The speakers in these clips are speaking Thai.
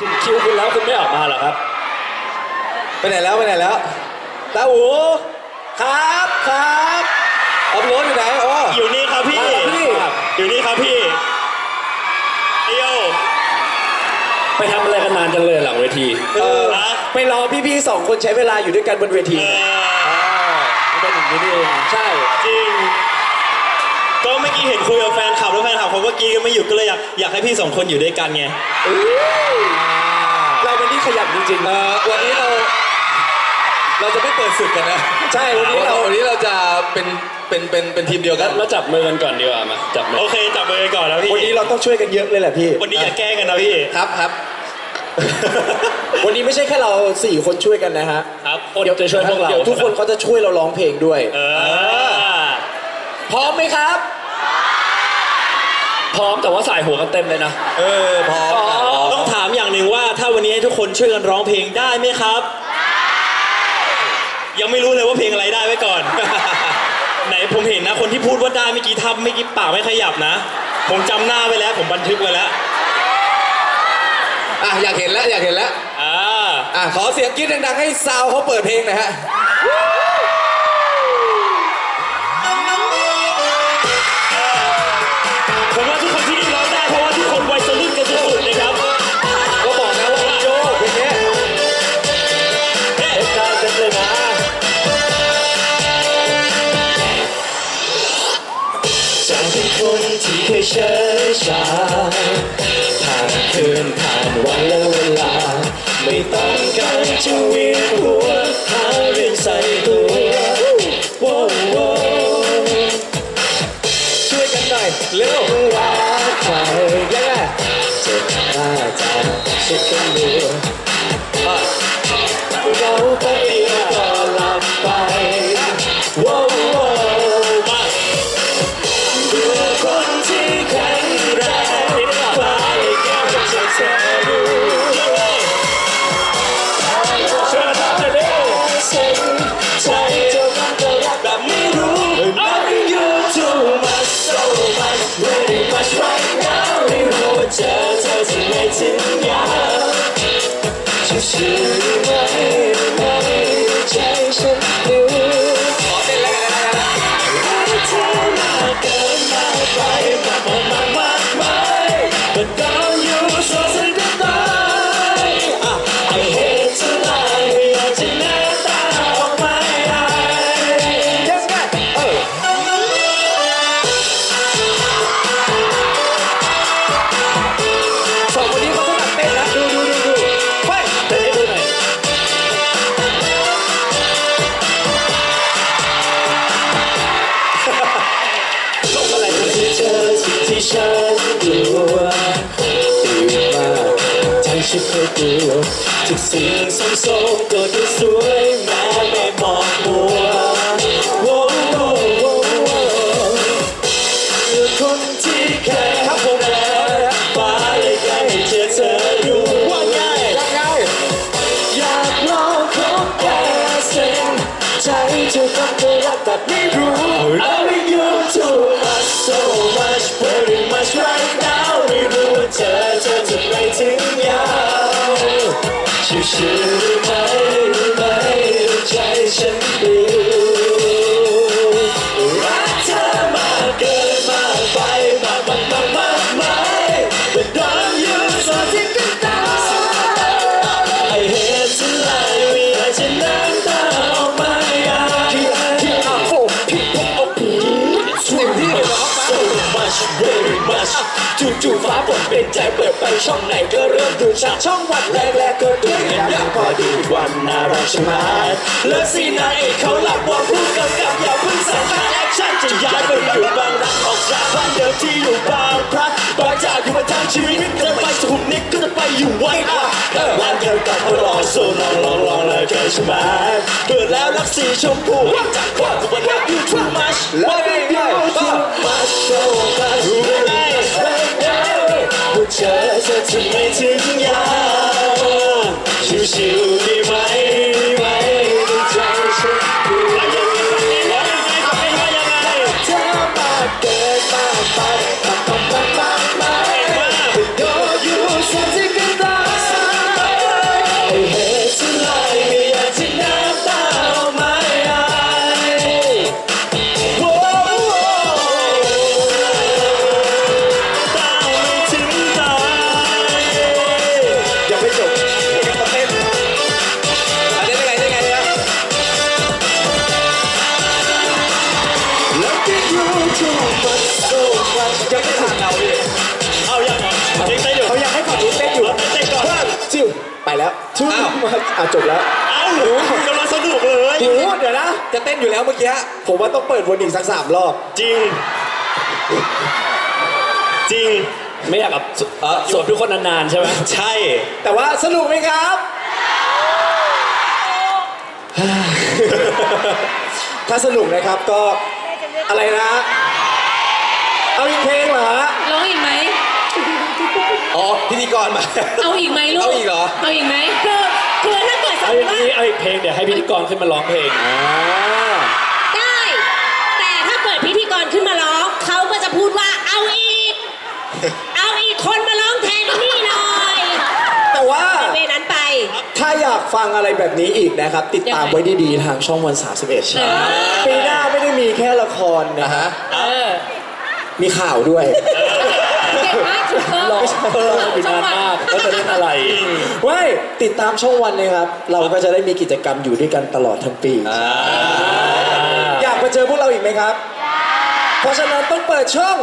ถึงคิวคุณแล้วคุณไม่ออกมาเหรอครับ ไปไหนแล้วไปไหนแล้วตาอูครับครับอัพโหลดอยู่ไหนอ๋ออยู่นี่ครับพี่ มาครับพี่ อยู่นี่ครับพี่เดียวไปทำอะไรกันนานจังเลยหลังเวทีเออนะไปรอพี่ๆสองคนใช้เวลาอยู่ด้วยกันบนเวที เออมันเป็นอย่างนี้นี่เองใช่ จริง ก็เมื่อกี้เห็นคุยกับแฟนคลับแล้วแฟนคลับเขาก็กรีดกันไม่หยุดก็เลยอยากอยากให้พี่สองคนอยู่ด้วยกันไง เราเป็นที่ขยันจริงเอ่อวันนี้เรา เราจะไม่เปิดศึกกันนะๆใช่ วันนี้เราวันนี้เราจะเป็นเป็นเป็นเป็นทีมเดียวกันแล้วจับมือกันก่อนดีกว่ามาจับมือ โอเคจับมือกันก่อนนะพี่ วันนี้เราต้องช่วยกันเยอะเลยแหละพี่ วันนี้อย่าแกล้งกันนะพี่ ครับครับ วันนี้ไม่ใช่แค่เราสี่คนช่วยกันนะฮะครับคนจะช่วยพวกเราเดี๋ยวทุกคนเขาจะช่วยเราร้องเพลงด้วย เออ พร้อมไหมครับ พร้อมแต่ว่าใส่หัวกันเต็มเลยนะ เออพร้อมครับต้องถามอย่างหนึ่งว่าถ้าวันนี้ให้ทุกคนช่วยกันร้องเพลงได้ไหมครับ ยังไม่รู้เลยว่าเพลงอะไรได้ไว้ก่อน ไหนผมเห็นนะ คนที่พูดว่าได้เมื่อกี้ทำเมื่อกี้ปากไม่ขยับนะ ผมจำหน้าไว้แล้ว ผมบันทึกไว้แล้วอะอยากเห็นแล้วอยากเห็นแล้วอ่าอะขอเสียงกรี๊ดดังๆให้ซาวเขาเปิดเพลงหน่อยฮะ คืนผ่านวันและเวลา ไม่ต้องการจะเวียนหัวหาเรื่องใส่ตัวโว้าวช่วยกันหน่อยเร็วว่าใครยังไงเจ็บหน้าจากช็ดกันดู วทุกสิ่งสมสมก็ดูสวยแม้ไม่มองมัวโว้โว้โว้โว้เมื่อคนที่แค่ครับผมแล้วฟ้าเลยใกล้จะเธอรู้ว่าไงยังไงอยากลองคบแค่เส้นใจเธอต้องเธอรักแบบไม่รู้ Loving you too much so ชิวๆรู้ไหมรู้ไหมใจฉันรู้รักเธอมากเกินมากไปมากมากมากมากมาย But don't you so think it down I hate to lie ไม่อยากจะน้ำตาออกมาพี่พี่อาโฟพี่พกเอาผีช่วยพี่ร้อง so much very much จู่ๆฟ้าฝนเป็นใจเปิดไปช่องไหนก็เริ่มดูฉากช่องวันแรกๆก็ดูกันอย่างพอดีวันน่ารักชะมัดและสีนางเอกเขาหลับว่าผู้กำกับอย่าเพิ่งสั่งการแอคชั่นจะย้ายไปอยู่บางรักออกจากบ้านเดิมที่อยู่บางพลัดบางจากอยู่มาทั้งชีวิตจะไปสุขุมนิดก็ ไปอยู่ไว้อะวันเดียวกันก็รอโซลองลองลองเลยเคยใช่ไหมเบื่อแล้วรักสีชมพูจากความกูมันรัก you too much loving you too much so much really right now ว่าเจอเธอจะไม่ถึงยาวชิวๆดีไหมดีาวอะจบแล้วเอ้าหนูกำลังสนุกเลยโอ้โหเดี๋ยวนะ จะเต้นอยู่แล้วเมื่อกี้ผมว่าต้องเปิดวนอีกสักสามรอบ จริง จริง ไม่อยากแบบเออสวดทุกคนนานๆใช่ไหมใช่ แต่ว่าสนุกไหมครับ ถ้าสนุกนะครับก็อะไรนะ เอาอีกเพลงเหรอฮะร้องอีกไหม อ๋อพิธีกรมา เอาอีกไหมลูกเอาอีกเหรอ เอาอีกไหมคือคือถ้าเกิดสมเอามอย่างติว่านี้เอาอีกเพลงเดี๋ยวให้พิธีกรขึ้นมาร้องเพลงอ่าได้ แต่ถ้าเกิดพิธีกรขึ้นมาร้องเขาก็จะพูดว่าเอาอีก เอาอีกคนมาร้องแทนนี่หน่อยแต่ว่า เวนั้นไป ถ้าอยากฟังอะไรแบบนี้อีกนะครับ ติดตามยังไง ไว้ดีๆ ทางช่องวัน 31ปีหน้าไม่ได้มีแค่ละครนะนะฮะฮะ เออ มีข่าวด้วย เรอเอออยู่นานมากแล้วจะเล่นอะไรเว้ยติดตามช่องวันเลยครับ เราก็จะได้มีกิจกรรมอยู่ด้วยกันตลอดทั้งปี อยากมาเจอพวกเราอีกไหมครับ เพราะฉะนั้นต้องเปิดช่อง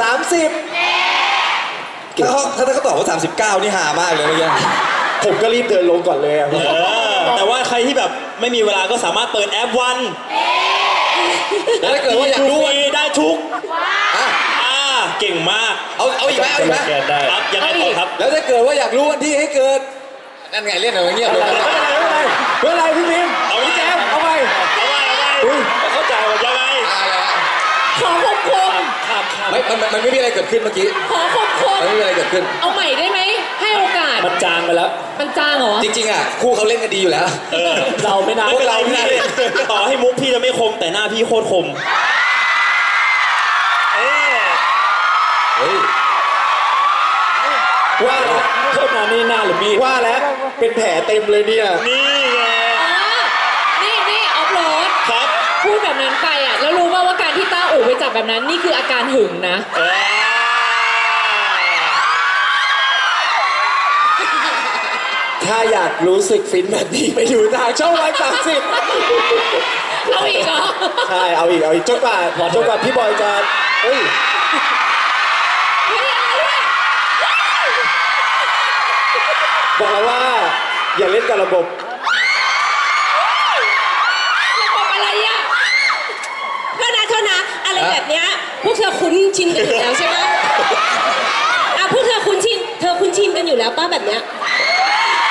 30ถ้าเขาถ้าเขาตอบว่า 39 นี่หามากเลยเมื่อกี้ผมก็รีบเดินลงก่อนเลยอะเออแต่ว่าใครที่แบบไม่มีเวลาก็สามารถเปิดแอปวันแล้วถ้าเกิดว่าอยากรู้ฟว่ารีได้ทุกอะอ่าเก่งมากเอาเอาอีกไหมเอาอีกไหมแกนได้ ครับยังไงต่อครับแล้วถ้าเกิดว่าอยากรู้วันที่ให้เกิด นั่นไงเล่นอะไรเงียบเลยไม่เป็นไรไม่เป็นไรไม่เป็นไรพี่พิมพ์เอาไว้พี่แจมเอาไปเอาไว้เอาไว้อุ้ยเข้าใจว่ายังไงอะไรฮะขอคมคมข้ามข้ามไม่มันมันมันไม่มีอะไรเกิดขึ้นเมื่อกี้ ขอคมคมมันไม่มีอะไรเกิดขึ้น เอาใหม่ได้ไหม ให้โอกาส มันจางไปแล้ว มันจางเหรอ จริงๆอะคู่เขาเล่นกันดีอยู่แล้วเออเราไม่น่าไม่เป็นไรพวกเราไม่พี่น่าเล่นต่อให้มุกพี่จะไม่คมแต่หน้าพี่โคตรคมเออเฮ้ย นะนี่หน้าหรือมีดว่าแล้ว เป็นแผลเต็มเลยเนี่ย นี่ไงอ๋อนี่นี่ออฟโรดครับ พูดแบบนั้นไปอะ แล้วรู้ป่าว่าการที่ต้าอู่ไปจับแบบนั้นนี่คืออาการหึงนะ เออถ้าอยากรู้สึกฟินแบบนี้ไปดูทางช่องวันสามสิบเอาอีกเหรอ ใช่ เอาอีก เอาอีกจนกว่าจนกว่าพี่บอยจะเฮ้ย บอกแล้วว่าอย่าเล่นกับระบบ ระบบอะไรอะโทษนะโทษนะ อะไรแบบเนี้ยพวกเธอคุ้นชินกันอยู่แล้วใช่ไหมอะพวกเธอคุ้นชิน เธอคุ้นชินกันอยู่แล้วป้าแบบเนี้ย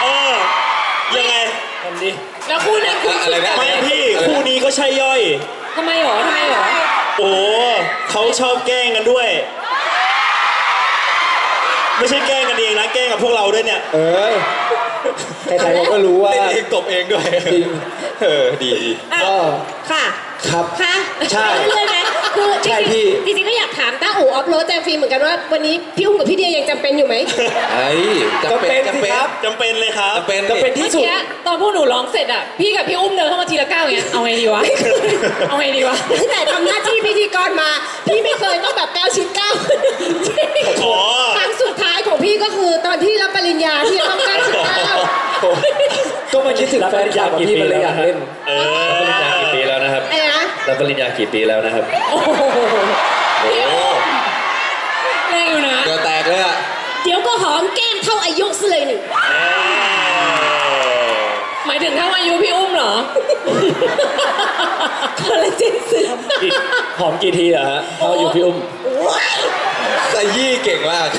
เออ ยังไงทำดิแล้วคู่นั้นคุ้นอะไรชินนะไม่พี่คู่นี้ก็ใช่ย่อย ทำไมหรอทำไมหรอ โอ้เขาชอบแกล้งกันด้วย ไม่ใช่แกล้งกัน เองนะแกล้งกับพวกเราด้วยเนี่ยเอ้ยใครๆเขาก็รู้ว่า เล่นเองตบเองด้วยจริง เออดีดี อะก็ ค่ะครับ ค่ะใช่เรื่อยๆไหมคือจใช่ริงพี่ๆจริงๆก็อยากถามต้าอู่ออฟโรดแจมฟิล์มเหมือนกันว่าวันนี้พี่อุ้มกับพี่เดียยังจำเป็นอยู่ไหมไอ้ยจำเป็นจำเป็นจำสิเป็นครับจำเป็นเลยครับจำเป็นจะเป็นเมื่ที่อสุดกี้ตอนพวกหนูร้องเสร็จอะ พี่กับพี่อุ้มเดินเข้ามาทีละก้าวอย่างเงี้ย เอาไงดีวะ เอาไงดีวะ ตั้งแต่ทำหน้าที่พิธีกรมา พี่ไม่เคยต้องแบบก้าวชิ้นก้าวอ๋อครั้งสุดท้ายของพี่ก็คือตอนที่รับปริญญาที่จะต้องก้าวชิ้นก้าว ก็มา คิดถึงแฟนคลับของพี่มันเลยอยากเล่นเอรับปริญญากี่ปีแล้วนะครับอะไรนะรับปริญญากี่ปีแล้วนะครับ โอ้โหโอ้แรงอยู่นะเกิดแตกเลยอะเดี๋ยวก็หอมแก้มเท่าอายุซะเลยหนึ่งหมายถึงเท่าอายุพี่อุ้มเหรอ คอลลาเจนเสื่อมอีกหอมกี่ทีอะฮะเท่าอยู่พี่อุ้มขยี้เก่งมาก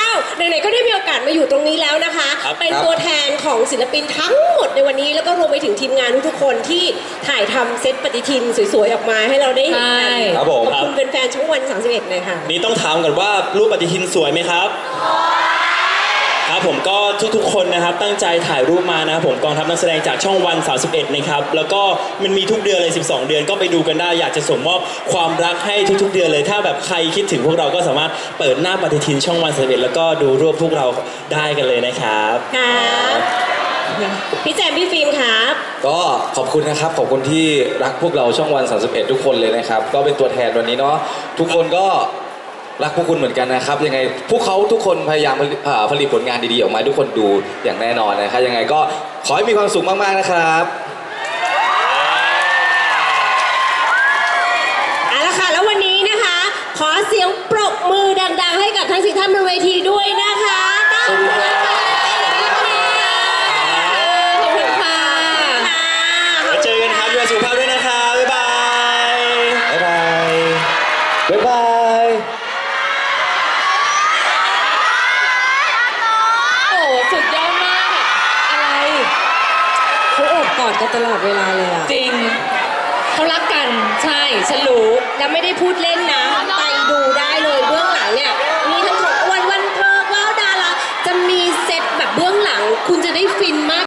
อ้าว ไหนๆก็ได้มีโอกาสมาอยู่ตรงนี้แล้วนะคะ ครับเป็นครับตัวแทนของศิลปินทั้งหมดในวันนี้ แล้วก็รวมไปถึงทีมงานทุกๆคนที่ถ่ายทำเซตปฏิทินสวยๆออกมาให้เราได้เห็นกันครับผม ขอบคุณเป็นแฟนๆช่องวัน 31เลยค่ะ นี่ต้องถามกันว่ารูปปฏิทินสวยไหมครับ ครับผมก็ทุกๆคนนะครับตั้งใจถ่ายรูปมานะครับผมกองทัพนักแสดงจากช่องวัน 31 นะครับแล้วก็มันมีทุกเดือนเลย 12 เดือนก็ไปดูกันได้ อยากจะส่งมอบความรักให้ทุกๆเดือนเลย ถ้าแบบใครคิดถึงพวกเราก็สามารถเปิดหน้าปฏิทินช่องวัน 31 แล้วก็ดูรูปพวกเราได้กันเลยนะครับครับพี่แจมพี่ฟิล์มครับก็ขอบคุณนะครับขอบคุณที่รักพวกเราช่องวัน 31 ทุกคนเลยนะครับ ก็เป็นตัวแทนวันนี้เนาะทุกคนก็ รักพวกคุณเหมือนกันนะครับ ยังไงพวกเขาทุกคนพยายามผลิตอ่าผลิตผลงานดีๆออกมาให้ทุกคนดูอย่างแน่นอนนะครับยังไงก็ขอให้มีความสุขมากๆนะครับ เอาละค่ะ แล้ววันนี้นะคะ ขอเสียงปรบมือดังๆ ให้กับทั้งสี่ท่านบนเวที กันตลอดเวลาเลยอะจริงเขารักกันใช่ฉันรู้แล้ไม่ได้พูดเล่นนะไปดูได้เลยเบื้องหลังเนี่ยมีทั้งของวันวันทองว้าดาราจะมีเซตแบบเบื้องหลัง คุณจะได้ฟินมาก